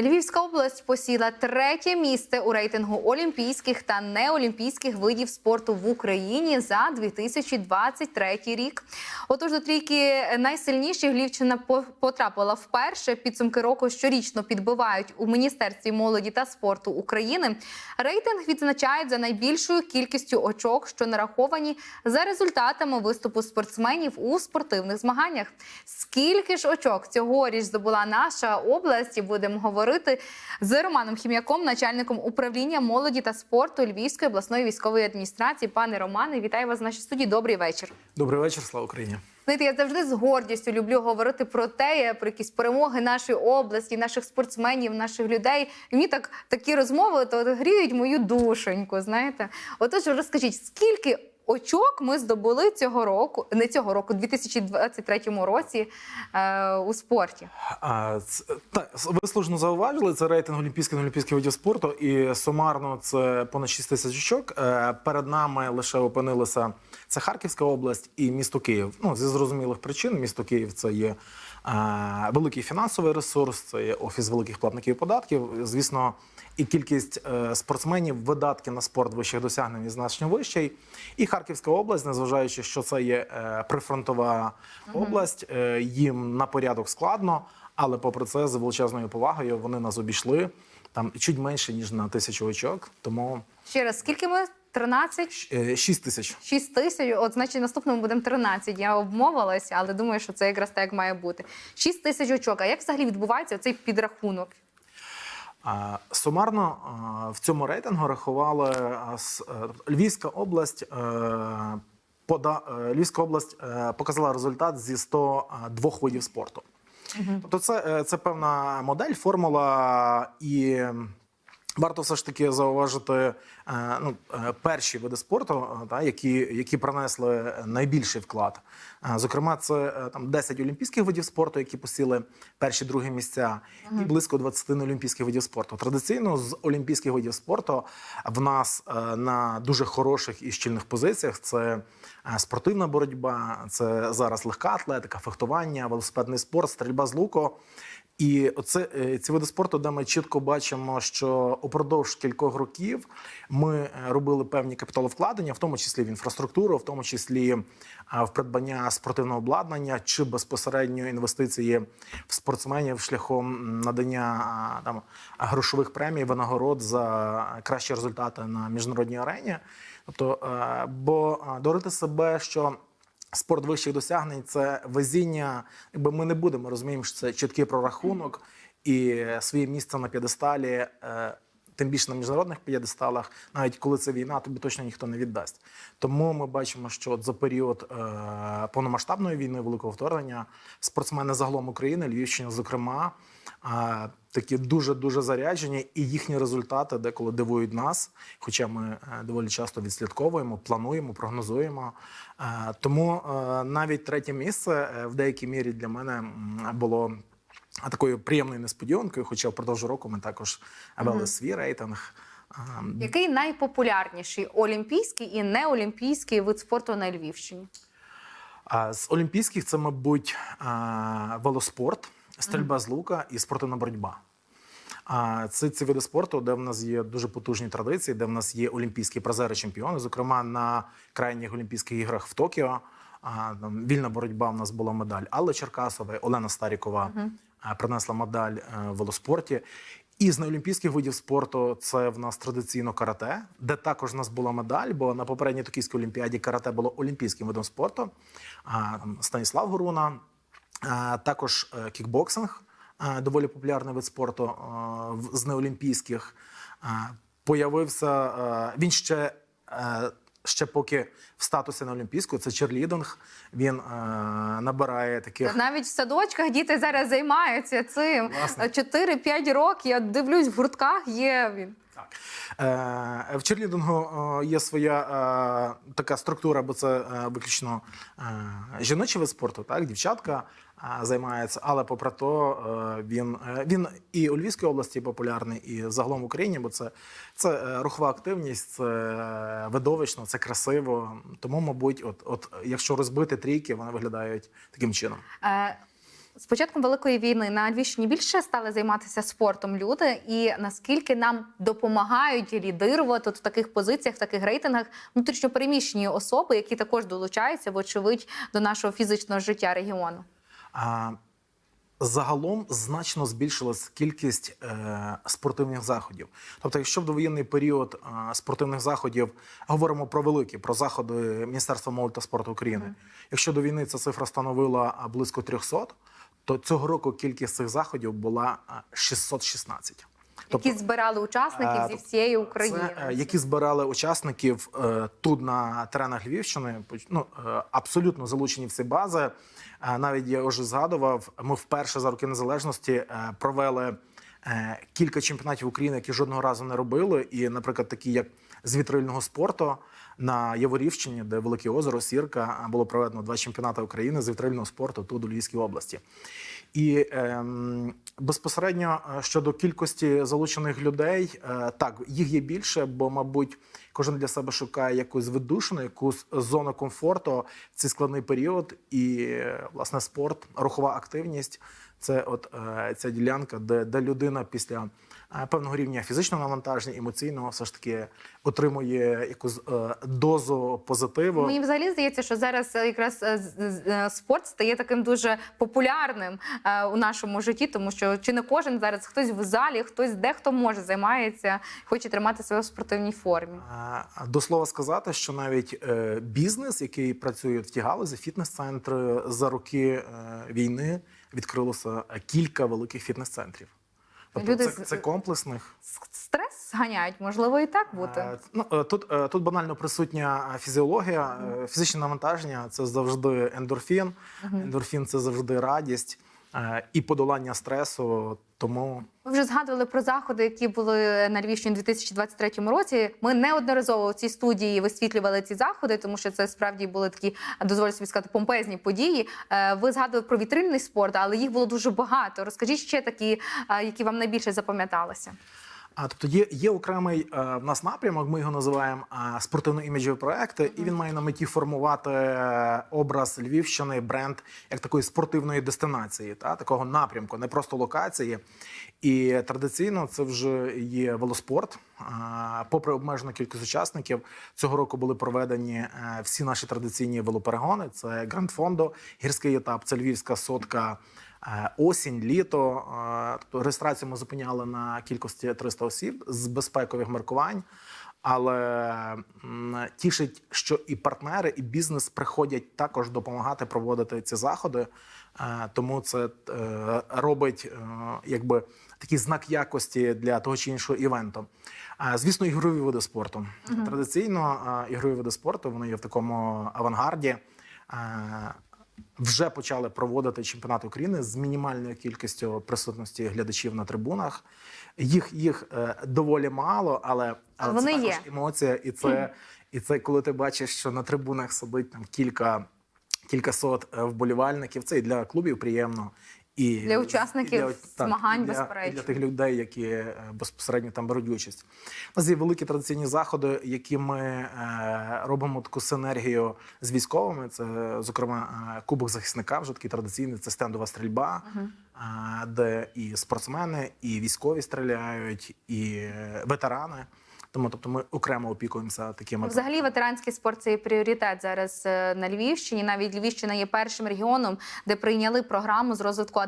Львівська область посіла третє місце у рейтингу олімпійських та неолімпійських видів спорту в Україні за 2023 рік. Отож, до трійки найсильніших Львівщина по- потрапила вперше. Підсумки року щорічно підбивають у міністерстві молоді та спорту України. Рейтинг відзначають за найбільшою кількістю очок, що нараховані за результатами виступу спортсменів у спортивних змаганнях. Скільки ж очок цьогоріч здобула наша область? Будемо говорити з Романом Хім'яком, начальником управління молоді та спорту Львівської обласної військової адміністрації. Пане Романе, вітаю вас в нашій студії. Добрий вечір. Добрий вечір, слава Україні. Знаєте, я завжди з гордістю люблю говорити про те, про якісь перемоги нашої області, наших спортсменів, наших людей. І мені так такі розмови то гріють мою душеньку. Знаєте, отож, розкажіть, скільки очок ми здобули цього року, не цього року, у 2023 році е, у спорті? А, ц- ви слушно зауважили, це рейтинг олімпійських олімпійських видів спорту, і сумарно це понад 6 тисяч очок. Е, Перед нами лише опинилися це Харківська область і місто Київ. Ну, зі зрозумілих причин. Місто Київ це є е, великий фінансовий ресурс, це є офіс великих платників податків. Звісно, і кількість е, спортсменів, видатки на спорт вищих досягнень значно вищий. І Харківська область, незважаючи, що це є е, прифронтова область, е, їм на порядок складно, але попри це, з величезною повагою вони нас обійшли там чуть менше ніж на тисячу очок. Тому Ще раз, скільки ми? 13? е, 6 тисяч. 6 тисяч, от значить наступному будемо 13. Я обмовилася, але думаю, що це якраз так має бути. 6 тисяч очок. А як взагалі відбувається цей підрахунок? Сумарно в цьому рейтингу рахували с- е, Львівська область. е, е, Львівська область е, показала результат зі 102 видів спорту. Тобто, це, е, це певна модель, формула і. Варто все ж таки зауважити е, ну, е, перші види спорту, е, та, які, які принесли найбільший вклад. Зокрема, це там 10 олімпійських видів спорту, які посіли перші другі місця, і близько 20 неолімпійських видів спорту. Традиційно з олімпійських видів спорту в нас на дуже хороших і щільних позиціях це спортивна боротьба, це зараз легка атлетика, фехтування, велосипедний спорт, стрільба з луку. І оце е, ці види спорту, де ми чітко бачимо, що упродовж кількох років ми е, робили певні капіталовкладення, в тому числі в інфраструктуру, в тому числі е, в придбання спортивного обладнання чи безпосередньо інвестиції в спортсменів шляхом надання там грошових премій, винагород за кращі результати на міжнародній арені. Тобто, бо дорити себе, що Спорт вищих досягнень це везіння. Якби ми не будемо розуміємо, що це чіткий прорахунок і своє місце на п'єдесталі, е, тим більше на міжнародних п'єдесталах, навіть коли це війна, тобі точно ніхто не віддасть. Тому ми бачимо, що от за період е, повномасштабної війни, великого вторгнення, спортсмени загалом України, Львівщина, зокрема, е, такі дуже дуже заряджені, і їхні результати деколи дивують нас. Хоча ми е, доволі часто відслідковуємо, плануємо, прогнозуємо. Е, Тому е, навіть третє місце в деякій мірі для мене було. Такою приємною несподіванкою, хоча впродовж року ми також вели свій рейтинг. Який найпопулярніший олімпійський і неолімпійський вид спорту на Львівщині? З олімпійських це, мабуть, велоспорт, стрільба з лука і спортивна боротьба. А це ці види спорту, де в нас є дуже потужні традиції, де в нас є олімпійські призери чемпіони. Зокрема, на крайніх Олімпійських іграх в Токіо а, там, вільна боротьба в нас була медаль. Алла Черкасова, і Олена Старікова а, принесла медаль е, в велоспорті. І з неолімпійських видів спорту це в нас традиційно карате, де також в нас була медаль, бо на попередній Токійській олімпіаді карате було олімпійським видом спорту. А, там, Станіслав Горуна, а, також е, кікбоксинг, е, доволі популярний вид спорту з неолімпійських. Появився він ще. Ще поки в статусі на олімпійську, це черлідинг. Він е, набирає таких Навіть в садочках діти зараз займаються цим. Власне. 4-5 років. Я дивлюсь, в гуртках є в черлідингу е, є своя е, така структура, бо це е, виключно е, жіночий вид спорту, так, дівчатка е, займається, але попри то е, він, е, він і у Львівській області популярний, і загалом в Україні, бо це, це е, рухова активність, це е, видовищно, це красиво. Тому, мабуть, от, от якщо розбити трійки, вони виглядають таким чином. З початком великої війни на Львівщині більше стали займатися спортом люди, і наскільки нам допомагають лідирувати в таких позиціях, в таких рейтингах внутрішньопереміщені особи, які також долучаються, вочевидь, до нашого фізичного життя регіону. А, Загалом значно збільшилась кількість е, спортивних заходів. Тобто, якщо в довоєнний період е, спортивних заходів говоримо про великі, про заходи Міністерства молоді та спорту України, якщо до війни ця цифра становила близько 300, то цього року кількість цих заходів була 616. Тобто, які збирали учасників е, зі всієї України. Це, е, які збирали учасників е, тут на теренах Львівщини. Ну, е, абсолютно залучені всі бази. Е, Навіть я вже згадував, ми вперше за роки незалежності е, провели е, кілька чемпіонатів України, які жодного разу не робили. І, наприклад, такі як з вітрильного спорту на Яворівщині, де Велике озеро, Сірка, е, було проведено два чемпіонати України з вітрильного спорту тут у Львівській області. І ем, безпосередньо е, щодо кількості залучених людей, е, так їх є більше, бо, мабуть, кожен для себе шукає якусь віддушину, якусь зону комфорту в цей складний період. І власне спорт, рухова активність це от е, ця ділянка, де, де людина після е, певного рівня фізичного навантаження, емоційного, все ж таки отримує якусь е, дозу позитиву. Мені взагалі здається, що зараз якраз спорт стає таким дуже популярним е, у нашому житті, тому що чи не кожен зараз хтось в залі, хтось дехто може займається, хоче тримати себе в спортивній формі. До слова сказати, що навіть е, бізнес, який працює в тій галузі, фітнес-центри за роки е, війни відкрилося кілька великих фітнес-центрів. Тобто Люди це, це комплексних. Стрес зганяють, можливо, і так бути. Е, Ну, тут, тут банально присутня фізіологія, фізичне навантаження це завжди ендорфін. Ендорфін це завжди радість і подолання стресу. Тому Ви вже згадували про заходи, які були на Львівщині у 2023 році. Ми неодноразово у цій студії висвітлювали ці заходи, тому що це справді були такі, дозволю собі сказати, помпезні події. Е, Ви згадували про вітрильний спорт, але їх було дуже багато. Розкажіть ще такі, е, які вам найбільше запам'яталися. А тобто є, є окремий е, в нас напрямок, ми його називаємо е, спортивно-іміджеві проекти, і він має на меті формувати е, образ Львівщини, бренд як такої спортивної дестинації, та такого напрямку, не просто локації. І традиційно це вже є велоспорт. Попри обмежену кількість учасників, цього року були проведені е, всі наші традиційні велоперегони. Це Гранд Фондо, гірський етап, це Львівська сотка. Е, Осінь, літо. е, Тобто реєстрацію ми зупиняли на кількості 300 осіб з безпекових маркувань. Але тішить, що і партнери, і бізнес приходять також допомагати проводити ці заходи. Е, Тому це робить якби такий знак якості для того чи іншого івенту. Звісно, ігрові види спорту. Традиційно е, ігрові види спорту вони є в такому авангарді. Вже почали проводити чемпіонат України з мінімальною кількістю присутності глядачів на трибунах. Їх їх е, доволі мало, але, але Вони це також є. емоція, і це, і це коли ти бачиш, що на трибунах сидить там кілька кількасот е, вболівальників. Це і для клубів приємно. І Для учасників і для- змагань, для, безперечно. і для тих людей, які е, безпосередньо там беруть участь. У нас є великі традиційні заходи, які ми е, робимо таку синергію з військовими. Це, зокрема, е, Кубок захисника, вже такий традиційний, це стендова стрільба, е, де і спортсмени, і військові стріляють, і е, ветерани. Тому, тобто, ми окремо опікуємося такими Взагалі, ветеранський спорт це є пріоритет зараз е, на Львівщині. Навіть Львівщина є першим регіоном, де прийняли програму з розвитку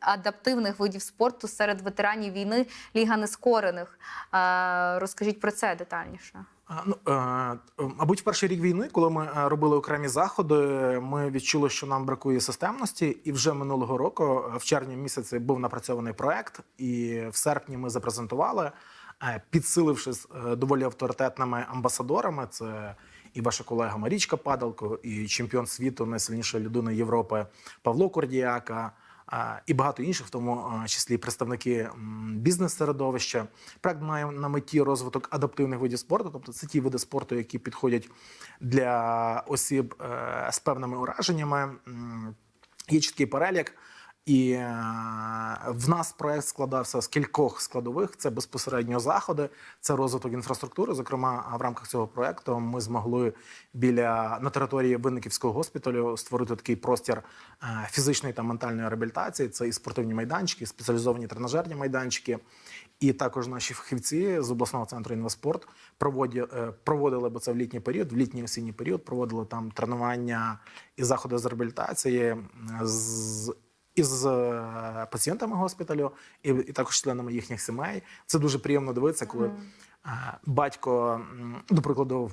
адаптивних видів спорту серед ветеранів війни Ліга нескорених. Е, Розкажіть про це детальніше. Ну, е, мабуть, в перший рік війни, коли ми робили окремі заходи, ми відчули, що нам бракує системності. І вже минулого року, в червні місяці, був напрацьований проект, і в серпні ми запрезентували, підсилившись е, доволі авторитетними амбасадорами. Це і ваша колега Марічка Падалко, і чемпіон світу, найсильніша людина Європи Павло Кордіяка. І багато інших, в тому е, числі представники бізнес-середовища. Проект має на меті розвиток адаптивних видів спорту, тобто це ті види спорту, які підходять для осіб е, з певними ураженнями. Є чіткий перелік. І е, в нас проект складався з кількох складових: це безпосередньо заходи, це розвиток інфраструктури. Зокрема, в рамках цього проекту ми змогли біля на території Винниківського госпіталю створити такий простір е, фізичної та ментальної реабілітації. Це і спортивні майданчики, і спеціалізовані тренажерні майданчики. І також наші фахівці з обласного центру інвеспорт проводили, проводили, бо це в літній період, в літній осінній період проводили там тренування і заходи з реабілітації е, з із е, пацієнтами госпіталю, і, і також членами їхніх сімей. Це дуже приємно дивитися, коли е, батько, до прикладу,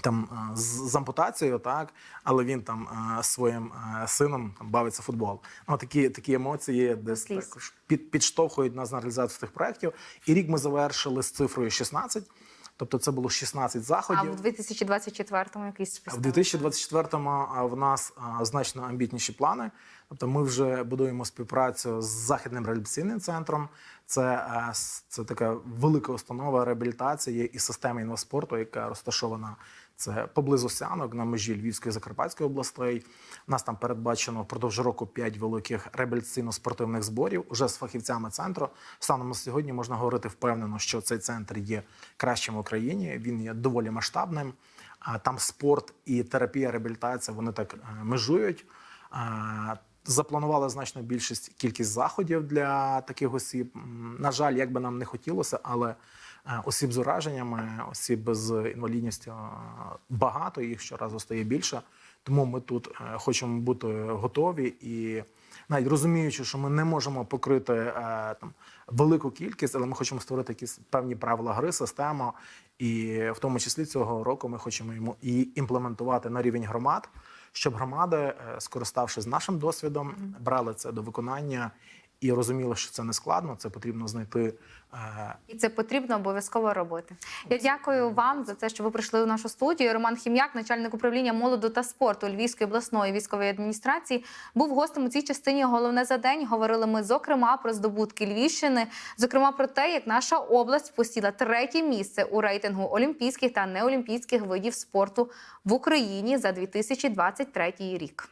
там е, з, з ампутацією, так, але він там своїм сином там, бавиться футбол. Ну, такі, такі емоції десь також під, підштовхують нас на реалізацію цих проєктів. І рік ми завершили з цифрою 16, тобто це було 16 А заходів. в 2024-му якийсь А В 2024-му а, в нас значно амбітніші плани. Тобто, ми вже будуємо співпрацю з західним реабілітаційним центром. Це, е, це така велика установа реабілітації і системи інваспорту, яка розташована це поблизу Сянок на межі Львівської і Закарпатської областей. Нас там передбачено впродовж року 5 великих реабілітаційно-спортивних зборів уже з фахівцями центру. Станом на сьогодні можна говорити впевнено, що цей центр є кращим в Україні. Він є доволі масштабним. А там спорт і терапія, реабілітація вони так е, межують. Запланували значно більшість кількість заходів для таких осіб. На жаль, як би нам не хотілося, але осіб з ураженнями, осіб з інвалідністю е, багато, їх щоразу стає більше. Тому ми тут е, хочемо бути готові і навіть розуміючи, що ми не можемо покрити е, там велику кількість, але ми хочемо створити якісь певні правила гри, систему. І в тому числі цього року ми хочемо йому і імплементувати на рівень громад, щоб громади, е, скориставшись нашим досвідом, брали це до виконання і розуміли, що це не складно. Це потрібно знайти е, І це потрібно обов'язково робити. Я дякую вам за те, що ви прийшли у нашу студію. Роман Хім'як, начальник управління молоду та спорту Львівської обласної військової адміністрації, був гостем у цій частині. Головне за день говорили ми зокрема про здобутки Львівщини, зокрема про те, як наша область посіла третє місце у рейтингу олімпійських та неолімпійських видів спорту в Україні за 2023 рік.